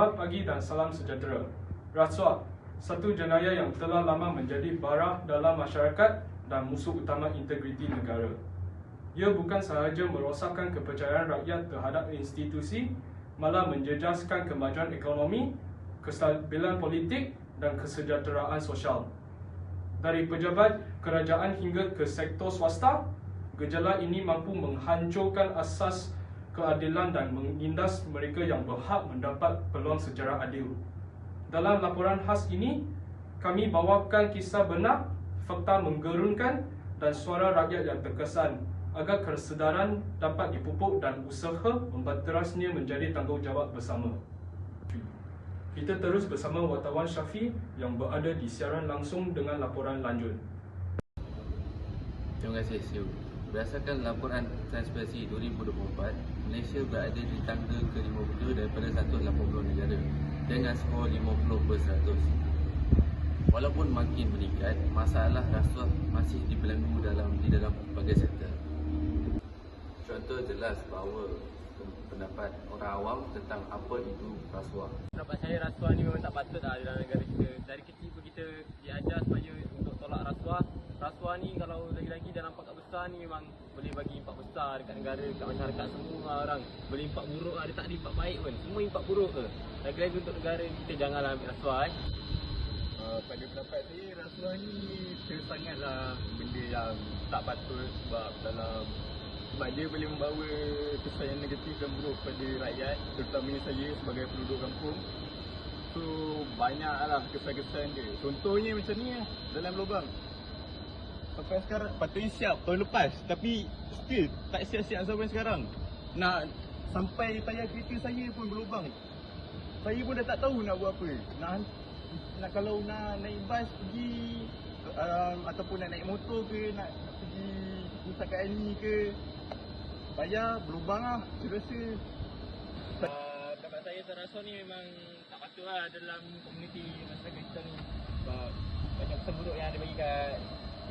Selamat pagi dan salam sejahtera. Rasuah, satu jenayah yang telah lama menjadi bara dalam masyarakat dan musuh utama integriti negara. Ia bukan sahaja merosakkan kepercayaan rakyat terhadap institusi, malah menjejaskan kemajuan ekonomi, kestabilan politik dan kesejahteraan sosial. Dari pejabat kerajaan hingga ke sektor swasta, gejala ini mampu menghancurkan asas keadilan dan menindas mereka yang berhak mendapat peluang sejarah adil. Dalam laporan khas ini, kami bawakan kisah benar, fakta menggerunkan dan suara rakyat yang terkesan agar kesedaran dapat dipupuk dan usaha membaterasnya menjadi tanggungjawab bersama. Kita terus bersama wartawan Syafi yang berada di siaran langsung dengan laporan lanjut. Terima kasih Siu. Berdasarkan laporan Transparency 2024, Malaysia berada di tangga ke-50 daripada 180 negara dengan skor 50 per 100. Walaupun makin meningkat, masalah rasuah masih dibelenggu dalam di dalam pelbagai sektor. Contoh jelas bahawa pendapat orang awam tentang apa itu rasuah. Pendapat saya rasuah ni memang tak patut lah dalam negara kita. Dari kecil pun kita diajar supaya. Rasuah ni kalau lagi-lagi dalam pakat besar ni memang boleh bagi impak besar dekat negara, dekat masyarakat semua orang. Boleh impak buruk lah, dia tak ada impak baik pun. Semua impak buruk ke. Lagi-lagi untuk negara kita janganlah ambil rasuah eh. Uh, pada pendapat saya rasuah ni sangatlah benda yang tak patut sebab dalam sebab dia boleh membawa kesan yang negatif dan buruk kepada rakyat terutamanya saya sebagai penduduk kampung so banyaklah kesan-kesan dia contohnya macam ni lah dalam lubang sampai sekarang patutnya siap tahun lepas. Tapi still tak siap-siap sampai sekarang. Nak sampai tayar kereta saya pun berlubang. Saya pun dah tak tahu nak buat apa. Nak nak kalau nak naik bas pergi um, ataupun nak naik motor ke nak, pergi pusat KLI ke bayar berlubang lah. Saya rasa. Uh, pendapat saya rasuah ni memang tak patut lah dalam komuniti masyarakat kita ni. Sebab banyak kesan buruk yang ada bagi kat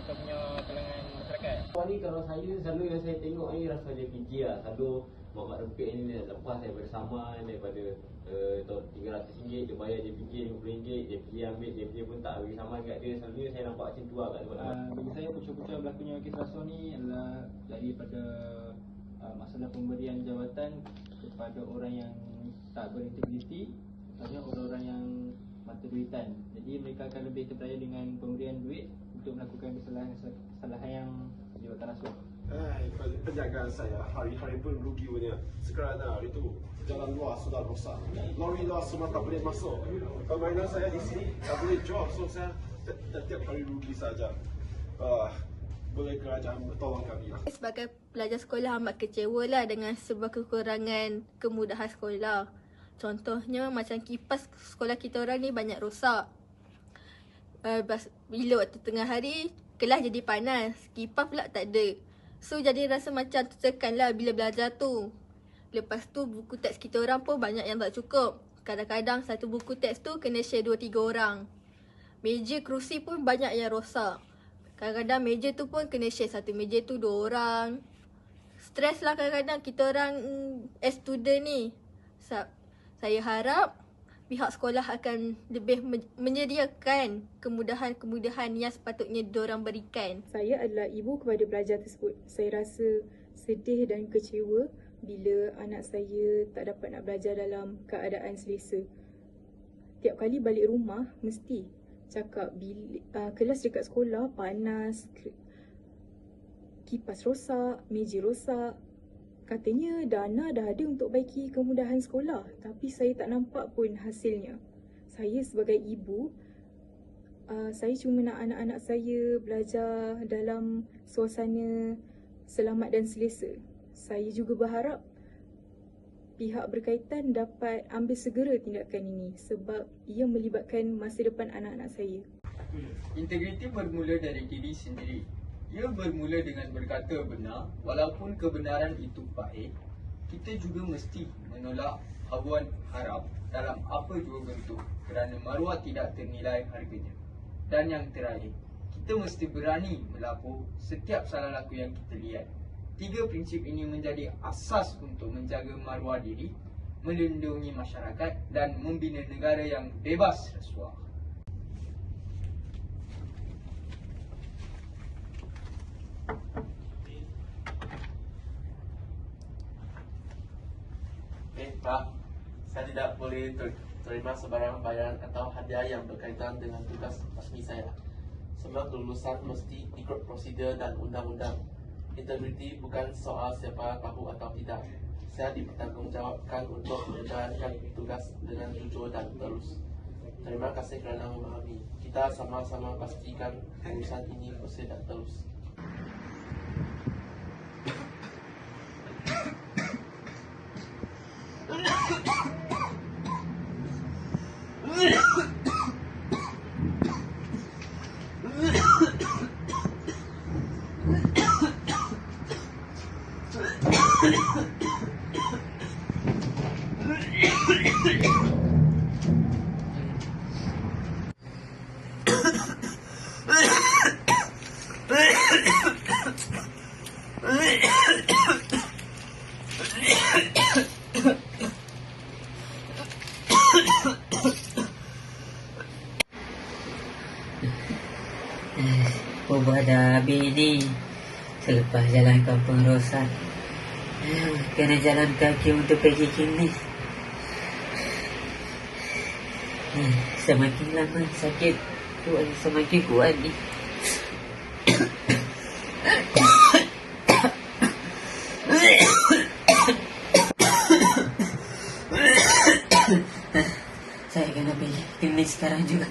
kita punya kalangan masyarakat. Ni kalau saya selalu yang saya tengok ni rasuah JPJ lah. Selalu Mak Mak Rempit ni dia lepas daripada saman Daripada uh, RM300 dia bayar JPJ RM50 JPJ ambil JPJ pun tak bagi saman kat dia. Selalunya saya nampak macam tu lah kat tempat-tempat Uh, bagi saya punca-punca berlakunya kes rasuah ni adalah daripada uh, masalah pemberian jawatan kepada orang yang tak berintegriti Maksudnya orang-orang yang mata duitan. Jadi mereka akan lebih terpercaya dengan pemberian duit untuk melakukan kesalahan-kesalahan yang menyebabkan rasuah Hai, penjagaan saya hari-hari pun rugi punya. Sekarang hari itu jalan luar sudah rosak. Lori luar semua tak boleh masuk. Permainan saya di sini tak boleh jual, so saya setiap hari rugi saja. Uh, boleh kerajaan tolong kami lah. Sebagai pelajar sekolah amat kecewa lah dengan sebuah kekurangan kemudahan sekolah. Contohnya macam kipas sekolah kita orang ni banyak rosak. Uh, bila waktu tengah hari, kelas jadi panas. Kipas pula tak ada. So jadi rasa macam tertekan lah bila belajar tu. Lepas tu buku teks kita orang pun banyak yang tak cukup. Kadang-kadang satu buku teks tu kena share 2-3 orang. Meja kerusi pun banyak yang rosak. Kadang-kadang meja tu pun kena share satu meja tu dua orang. Stres lah kadang-kadang kita orang mm, as student ni. Sa- saya harap pihak sekolah akan lebih men- menyediakan kemudahan-kemudahan yang sepatutnya diorang berikan. Saya adalah ibu kepada pelajar tersebut. Saya rasa sedih dan kecewa bila anak saya tak dapat nak belajar dalam keadaan selesa. Tiap kali balik rumah mesti cakap bilik, uh, kelas dekat sekolah panas, kipas rosak, meja rosak. Katanya dana dah ada untuk baiki kemudahan sekolah tapi saya tak nampak pun hasilnya. Saya sebagai ibu uh, saya cuma nak anak-anak saya belajar dalam suasana selamat dan selesa. Saya juga berharap pihak berkaitan dapat ambil segera tindakan ini sebab ia melibatkan masa depan anak-anak saya. Integriti bermula dari diri sendiri. Ia bermula dengan berkata benar walaupun kebenaran itu pahit. Kita juga mesti menolak habuan harap dalam apa jua bentuk kerana maruah tidak ternilai harganya. Dan yang terakhir, kita mesti berani melapor setiap salah laku yang kita lihat. Tiga prinsip ini menjadi asas untuk menjaga maruah diri melindungi masyarakat dan membina negara yang bebas rasuah. Pak, saya tidak boleh ter terima sebarang bayaran atau hadiah yang berkaitan dengan tugas resmi saya. Semua kelulusan mesti ikut prosedur dan undang-undang. Integriti bukan soal siapa tahu atau tidak. Saya dipertanggungjawabkan untuk menjalankan tugas dengan jujur dan terus. Terima kasih kerana memahami. Kita sama-sama pastikan urusan ini bersih dan terus. Ubah dah habis ni Selepas jalan kampung rosak Kena jalan kaki untuk pergi klinik Eh, Semakin lama sakit kuat, Semakin kuat ni Saya kena pergi klinik sekarang juga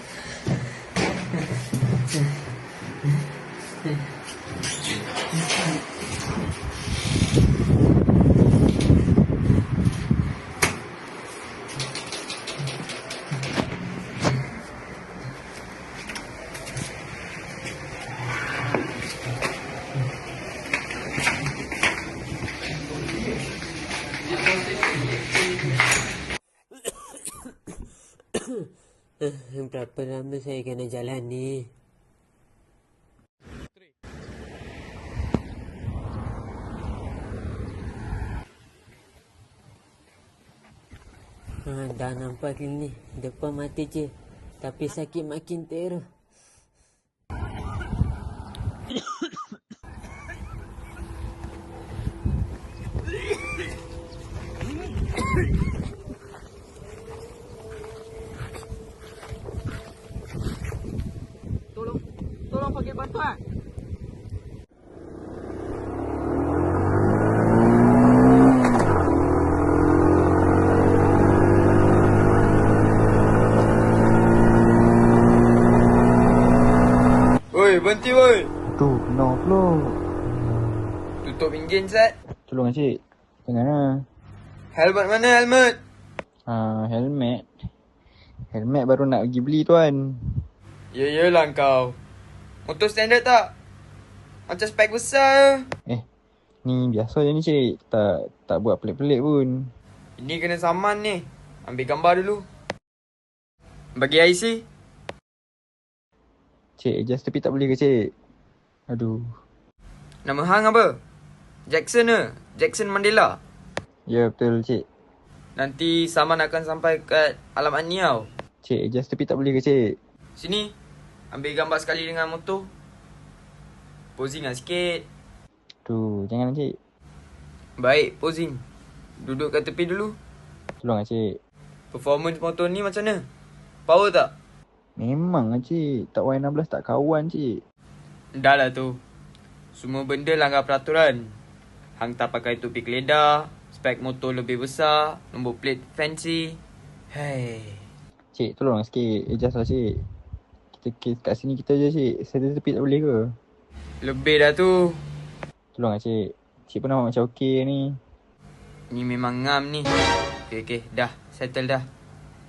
Berapa lama saya kena jalan ni? Ha, dah nampak ni. Depan mata je. Tapi sakit makin teruk Tolong, tolong pakai bantuan. Oi, berhenti woi. Tu, no flow. Tutup enjin set. Tolong cik. Tengah lah. Helmet mana helmet? Ha, helmet. Helmet baru nak pergi beli tuan. Ya yelah kau. Motor standard tak? Macam spek besar. Eh, ni biasa je ni cik. Tak tak buat pelik-pelik pun. Ini kena saman ni. Ambil gambar dulu. Bagi IC. Cik, adjust tepi tak boleh ke cik? Aduh. Nama hang apa? Jackson ke? Jackson Mandela. Ya, betul cik. Nanti saman akan sampai kat alamat ni tau. Cik, adjust tepi tak boleh ke cik? Sini. Ambil gambar sekali dengan motor. Posing lah sikit. Tu, jangan cik. Baik, posing. Duduk kat tepi dulu. Tolong lah cik. Performance motor ni macam mana? Power tak? Memang lah cik. Tak Y16 tak kawan cik. Dah lah tu. Semua benda langgar peraturan. Hang tak pakai topi keledar. Spek motor lebih besar. Nombor plate fancy. Hei. Cik, tolong sikit. Adjust lah cik. Kita, kat sini kita je cik. Saya tepi tak boleh ke? Lebih dah tu. Tolong lah cik. Cik pun macam okey ni. Ni memang ngam ni. Okay, okay. Dah. Settle dah.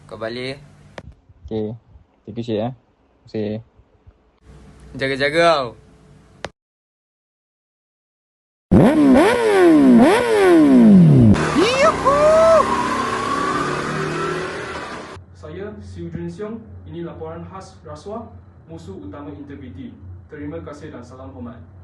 Kau balik ya. Okay. Thank you cik eh. Terima kasih. Jaga-jaga tau. Siong, ini laporan khas rasuah musuh utama integriti. Terima kasih dan salam hormat.